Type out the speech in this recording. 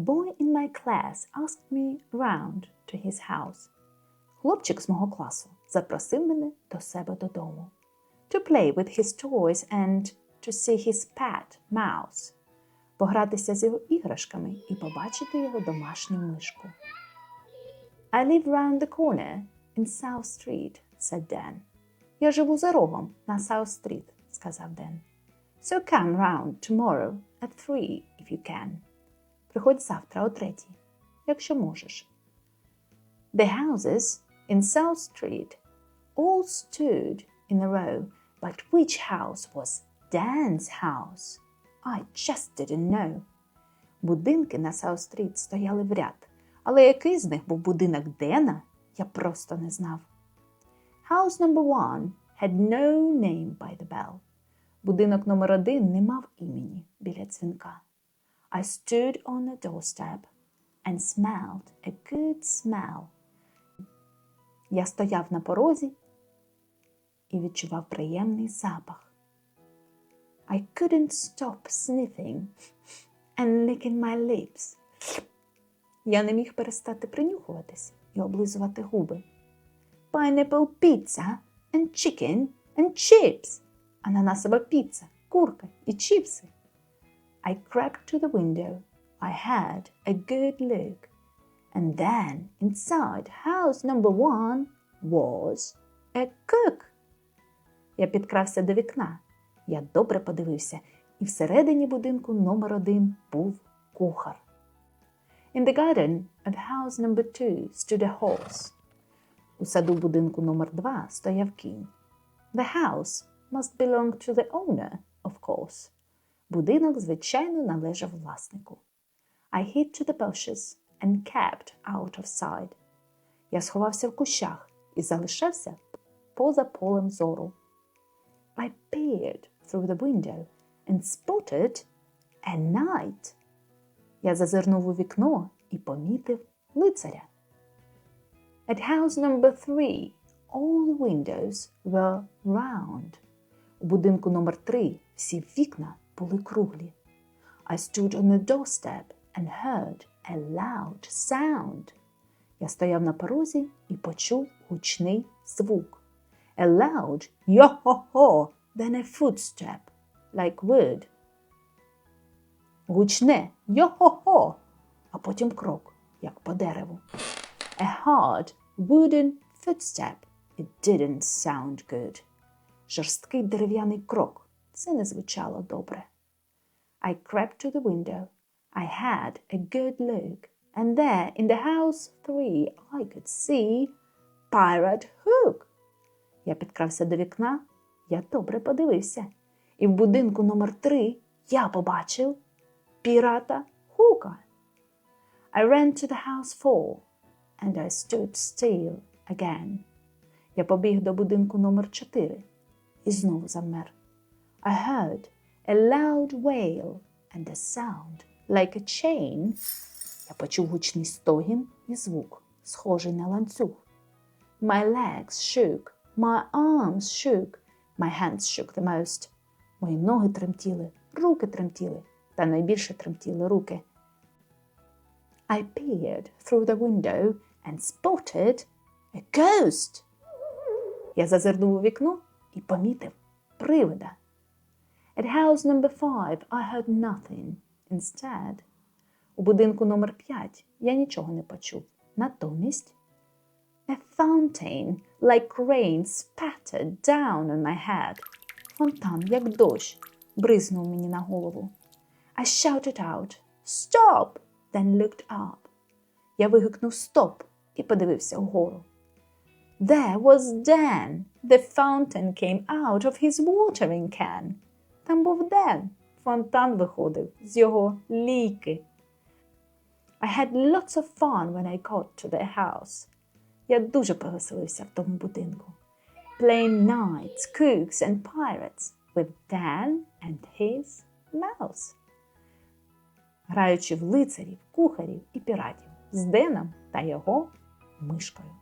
boy in my class asked me round to his house. Хлопчик з мого класу запросив мене до себе додому. To play with his toys and to see his pet mouse. Погратися з його іграшками і побачити його домашню мишку. I live round the corner in South Street, said Dan. Я живу за рогом на South Street, сказав Ден. So come round tomorrow at three, if you can. Приходь завтра о третій, якщо можеш. The houses in South Street all stood in a row, but which house was Dan's house? I just didn't know. Будинки на Саут-стріт стояли в ряд, але який з них був будинок Дена, я просто не знав. House number one had no name by the bell. Будинок номер один не мав імені біля дзвінка. I stood on the doorstep and smelled a good smell. Я стояв на порозі і відчував приємний запах. I couldn't stop sniffing and licking my lips. Я не міг перестати принюхуватись і облизувати губи. Pineapple pizza and chicken and chips. Ананасова піца, курка і чіпси. I crept to the window. I had a good look. And then inside house number one was a cook. Я підкрався до вікна. Я добре подивився, і всередині будинку номер один був кухар. In the garden of house number two stood a horse. У саду будинку номер два стояв кінь. The house must belong to the owner, of course. Будинок, звичайно, належав власнику. I hid to the bushes and kept out of sight. Я сховався в кущах і залишався поза полем зору. I peered through the window and spotted a knight. Я зазирнув у вікно і помітив лицаря. At house number three, all windows were round. У будинку номер три всі вікна були круглі. I stood on the doorstep and heard a loud sound. Я стояв на порозі і почув гучний звук. A loud yo-ho-ho, then a footstep, like wood. Гучне йо-хо-хо, а потім крок, як по дереву. A hard wooden footstep. It didn't sound good. Жорсткий дерев'яний крок. Це не звучало добре. I crept to the window. I had a good look. And there, in the house three, I could see Pirate Hook. Я підкрався до вікна, я добре подивився. І в будинку номер три я побачив пірата Хука. I ran to the house four, and I stood still again. Я побіг до будинку номер чотири і знову замер. I heard a loud wail and a sound like a chain. Я почув гучний стогін і звук, схожий на ланцюг. My legs shook, my arms shook, my hands shook the most. Мої ноги тремтіли, руки тремтіли, та найбільше тремтіли руки. I peered through the window and spotted a ghost. Я зазирнув у вікно і помітив привида. At house number five I heard nothing. Instead, у будинку номер 5 я нічого не почув. Натомість A fountain like rain spattered down on my head. Фонтан, як дощ, бризнув мені на голову. I shouted out Stop! Then looked up. Я вигукнув Стоп і подивився вгору. There was Dan. The fountain came out of his watering can. Там був Ден. Фонтан виходив з його ліки. I had lots of fun when I got to the house. Я дуже повеселився в тому будинку. Playing knights, cooks and pirates with Dan and his mouse. Граючи в лицарів, кухарів і піратів з Деном та його мишкою.